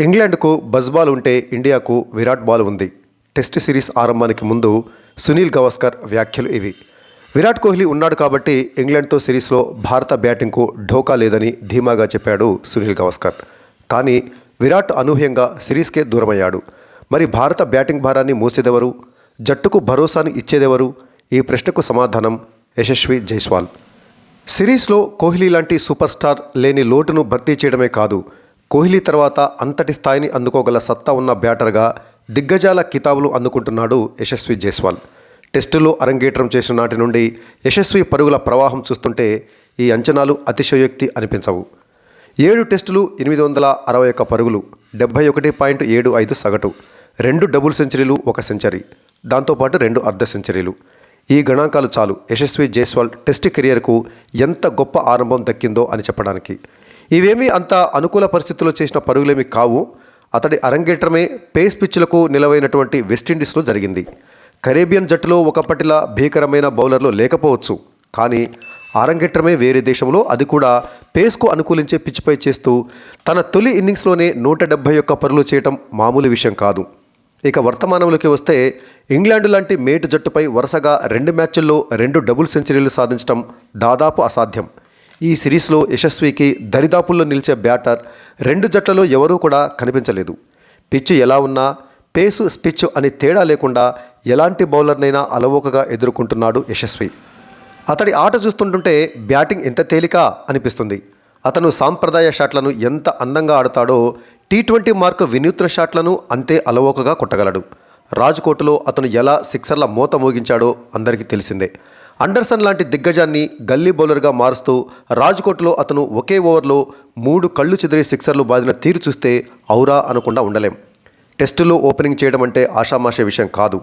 ఇంగ్లాండ్కు buzz ball ఉంటే ఇండియాకు Virat ball ఉంది. టెస్ట్ సిరీస్ ఆరంభానికి ముందు సునీల్ గవాస్కర్ వ్యాఖ్యలు ఇవి. విరాట్ కోహ్లీ ఉన్నాడు కాబట్టి ఇంగ్లాండ్తో సిరీస్లో భారత బ్యాటింగ్కు ఢోకా లేదని ధీమాగా చెప్పాడు సునీల్ గవాస్కర్. కానీ విరాట్ అనూహ్యంగా సిరీస్కే దూరమయ్యాడు. మరి భారత బ్యాటింగ్ భారాన్ని మోసేదెవరు? జట్టుకు భరోసాని ఇచ్చేదెవరు? ఈ ప్రశ్నకు సమాధానం యశస్వి జైస్వాల్. సిరీస్లో కోహ్లీ లాంటి సూపర్ స్టార్ లేని లోటును భర్తీ చేయడమే కాదు కోహ్లీ తర్వాత అంతటి స్థాయిని అందుకోగల సత్తా ఉన్న బ్యాటర్గా దిగ్గజాల కితాబులు అందుకుంటున్నాడు యశస్వి జైస్వాల్. టెస్టులో అరంగేట్రం చేసిన నాటి నుండి యశస్వి పరుగుల ప్రవాహం చూస్తుంటే ఈ అంచనాలు అతిశయోక్తి అనిపించవు. ఏడు టెస్టులు ఎనిమిది వందల అరవై ఒక్క పరుగులు డెబ్బై ఒకటి పాయింట్ ఏడు ఐదు సగటు రెండు డబుల్ సెంచరీలు ఒక సెంచరీ దాంతోపాటు రెండు అర్ధ సెంచరీలు. ఈ గణాంకాలు చాలు యశస్వి జైస్వాల్ టెస్ట్ కెరియర్కు ఎంత గొప్ప ఆరంభం దక్కిందో అని చెప్పడానికి. ఇవేమీ అంత అనుకూల పరిస్థితుల్లో చేసిన పరుగులేమి కావు. అతడి అరంగేట్రమే పేస్ పిచ్చులకు నిలవైనటువంటి వెస్టిండీస్లో జరిగింది. కరేబియన్ జట్టులో ఒకప్పటిలా భీకరమైన బౌలర్లు లేకపోవచ్చు. కానీ ఆరంగేట్రమే వేరే దేశంలో అది కూడా పేస్కు అనుకూలించే పిచ్చిపై చేస్తూ తన తొలి ఇన్నింగ్స్లోనే నూట డెబ్బై ఒక్క పరులు చేయటం మామూలు విషయం కాదు. ఇక వర్తమానంలోకి వస్తే ఇంగ్లాండ్ లాంటి మేటు జట్టుపై వరుసగా రెండు మ్యాచ్ల్లో రెండు డబుల్ సెంచరీలు సాధించడం దాదాపు అసాధ్యం. ఈ సిరీస్లో యశస్వికి దరిదాపుల్లో నిలిచే బ్యాటర్ రెండు జట్లలో ఎవరూ కూడా కనిపించలేదు. పిచ్ ఎలా ఉన్నా పేసు స్పిచ్ అని తేడా లేకుండా ఎలాంటి బౌలర్నైనా అలవోకగా ఎదుర్కొంటున్నాడు యశస్వి. అతడి ఆట చూస్తుంటుంటే బ్యాటింగ్ ఎంత తేలిక అనిపిస్తుంది. అతను సాంప్రదాయ షాట్లను ఎంత అందంగా ఆడతాడో టీ ట్వంటీ మార్క్ వినూత్న షాట్లను అంతే అలవోకగా కొట్టగలడు. రాజ్కోట్లో అతను ఎలా సిక్సర్ల మూత మోగించాడో అందరికీ తెలిసిందే. అండర్సన్ లాంటి దిగ్గజాన్ని గల్లీ బౌలర్గా మారుస్తూ రాజ్కోట్లో అతను ఒకే ఓవర్లో మూడు కళ్ళు చెదిరే సిక్సర్లు బాదిన తీరు చూస్తే ఔరా అనకుండా ఉండలేం. టెస్టులో ఓపెనింగ్ చేయడం అంటే ఆషామాషే విషయం కాదు.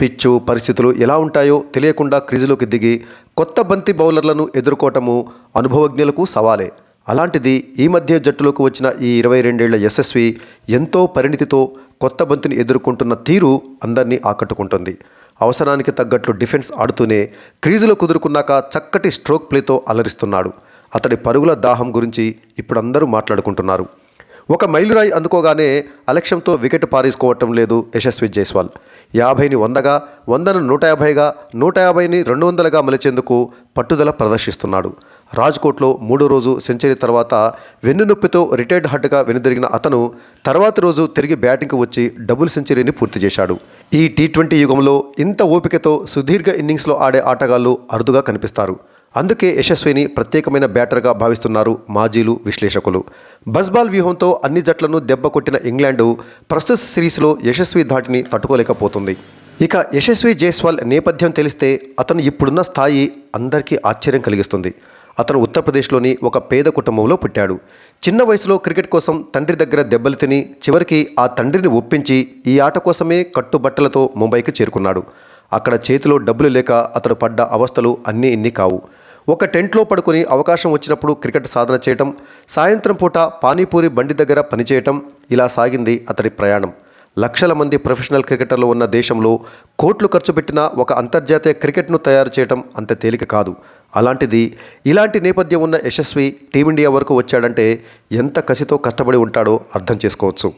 పిచ్చు పరిస్థితులు ఎలా ఉంటాయో తెలియకుండా క్రీజులోకి దిగి కొత్త బంతి బౌలర్లను ఎదుర్కోవటము అనుభవజ్ఞులకు సవాలే. అలాంటిది ఈ మధ్య జట్టులోకి వచ్చిన ఈ ఇరవై రెండేళ్ళ యశస్వి ఎంతో పరిణితితో కొత్త బంతిని ఎదుర్కొంటున్న తీరు అందరినీ ఆకట్టుకుంటుంది. అవసరానికి తగ్గట్లు డిఫెన్స్ ఆడుతూనే క్రీజులో కుదురుకున్నాక చక్కటి స్ట్రోక్ ప్లేతో అలరిస్తున్నాడు. అతడి పరుగుల దాహం గురించి ఇప్పుడందరూ మాట్లాడుకుంటున్నారు. ఒక మైలురాయి అందుకోగానే అలక్ష్యంతో వికెట్ పారేసుకోవటం లేదు యశస్వి జైస్వాల్. యాభైని వందగా వందను నూట యాభైగా నూట యాభైని రెండు వందలుగా మలిచేందుకు పట్టుదల ప్రదర్శిస్తున్నాడు. రాజ్కోట్లో మూడో రోజు సెంచరీ తర్వాత వెన్నునొప్పితో రిటైర్డ్ హడ్గా వెనుదిరిగిన అతను తర్వాతి రోజు తిరిగి బ్యాటింగ్కు వచ్చి డబుల్ సెంచరీని పూర్తి చేశాడు. ఈ టీ ట్వంటీ యుగంలో ఇంత ఓపికతో సుదీర్ఘ ఇన్నింగ్స్లో ఆడే ఆటగాళ్ళు అరుదుగా కనిపిస్తారు. అందుకే యశస్విని ప్రత్యేకమైన బ్యాటర్గా భావిస్తున్నారు మాజీలు విశ్లేషకులు. బస్బాల్ వ్యూహంతో అన్ని జట్లను దెబ్బ కొట్టిన ఇంగ్లాండు ప్రస్తుత సిరీస్లో యశస్వి ధాటిని తట్టుకోలేకపోతుంది. ఇక యశస్వి జైస్వాల్ నేపథ్యం తెలిస్తే అతను ఇప్పుడున్న స్థాయి అందరికీ ఆశ్చర్యం కలిగిస్తుంది. అతను ఉత్తరప్రదేశ్లోని ఒక పేద కుటుంబంలో పుట్టాడు. చిన్న వయసులో క్రికెట్ కోసం తండ్రి దగ్గర దెబ్బలు తిని చివరికి ఆ తండ్రిని ఒప్పించి ఈ ఆట కోసమే కట్టుబట్టలతో ముంబైకి చేరుకున్నాడు. అక్కడ చేతిలో డబ్బులు లేక అతడు పడ్డ అవస్థలు అన్నీ ఇన్ని కావు. ఒక టెంట్లో పడుకొని అవకాశం వచ్చినప్పుడు క్రికెట్ సాధన చేయటం సాయంత్రం పూట పానీపూరి బండి దగ్గర పనిచేయటం ఇలా సాగింది అతడి ప్రయాణం. లక్షల మంది ప్రొఫెషనల్ క్రికెటర్లు ఉన్న దేశంలో కోట్లు ఖర్చు పెట్టిన ఒక అంతర్జాతీయ క్రికెట్ను తయారు చేయటం అంత తేలిక కాదు. అలాంటిది ఇలాంటి నేపథ్యం ఉన్న యశస్వి టీమిండియా వరకు వచ్చాడంటే ఎంత కసితో కష్టపడి ఉంటాడో అర్థం చేసుకోవచ్చు.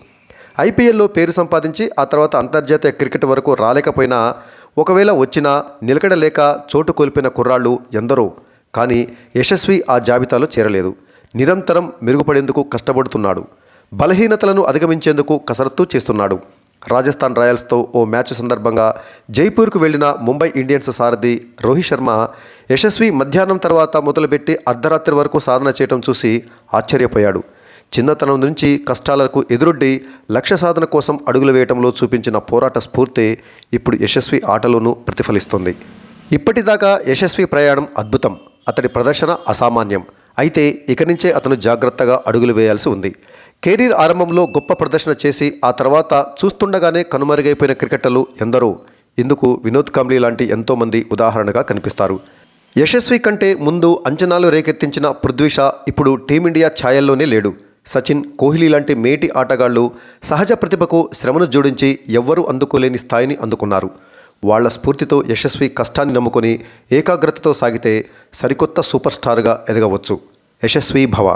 ఐపీఎల్లో పేరు సంపాదించి ఆ తర్వాత అంతర్జాతీయ క్రికెట్ వరకు రాలేకపోయినా ఒకవేళ వచ్చినా నిలకడ లేక చోటు కోల్పోయిన కుర్రాళ్ళు ఎందరో. కానీ యశస్వి ఆ జాబితాలో చేరలేదు. నిరంతరం మెరుగుపడేందుకు కష్టపడుతున్నాడు. బలహీనతలను అధిగమించేందుకు కసరత్తు చేస్తున్నాడు. రాజస్థాన్ రాయల్స్తో ఓ మ్యాచ్ సందర్భంగా జైపూర్కు వెళ్ళిన ముంబై ఇండియన్స్ సారథి రోహిత్ శర్మ యశస్వి మధ్యాహ్నం తర్వాత మొదలుపెట్టి అర్ధరాత్రి వరకు సాధన చేయడం చూసి ఆశ్చర్యపోయాడు. చిన్నతనం నుంచి కష్టాలకు ఎదురొడ్డి లక్ష్య సాధన కోసం అడుగులు వేయటంలో చూపించిన పోరాట స్ఫూర్తి ఇప్పుడు యశస్వి ఆటలోనూ ప్రతిఫలిస్తుంది. ఇప్పటిదాకా యశస్వి ప్రయాణం అద్భుతం. అతడి ప్రదర్శన అసామాన్యం. అయితే ఇక నుంచే అతను జాగ్రత్తగా అడుగులు వేయాల్సి ఉంది. కెరీర్ ఆరంభంలో గొప్ప ప్రదర్శన చేసి ఆ తర్వాత చూస్తుండగానే కనుమరుగైపోయిన క్రికెటర్లు ఎందరో. ఇందుకు వినోద్ కాంబ్లీ లాంటి ఎంతోమంది ఉదాహరణగా కనిపిస్తారు. యశస్వి కంటే ముందు అంచనాలు రేకెత్తించిన పృథ్వీష ఇప్పుడు టీమిండియా ఛాయల్లోనే లేడు. సచిన్ కోహ్లీ లాంటి మేటి ఆటగాళ్ళు సహజ ప్రతిభకు శ్రమను జోడించి ఎవ్వరూ అందుకోలేని స్థాయిని అందుకున్నారు. వాళ్ళ స్ఫూర్తితో యశస్వి కష్టాన్ని నమ్ముకొని ఏకాగ్రతతో సాగితే సరికొత్త సూపర్ స్టార్గా ఎదగవచ్చు. యశస్వి భవ.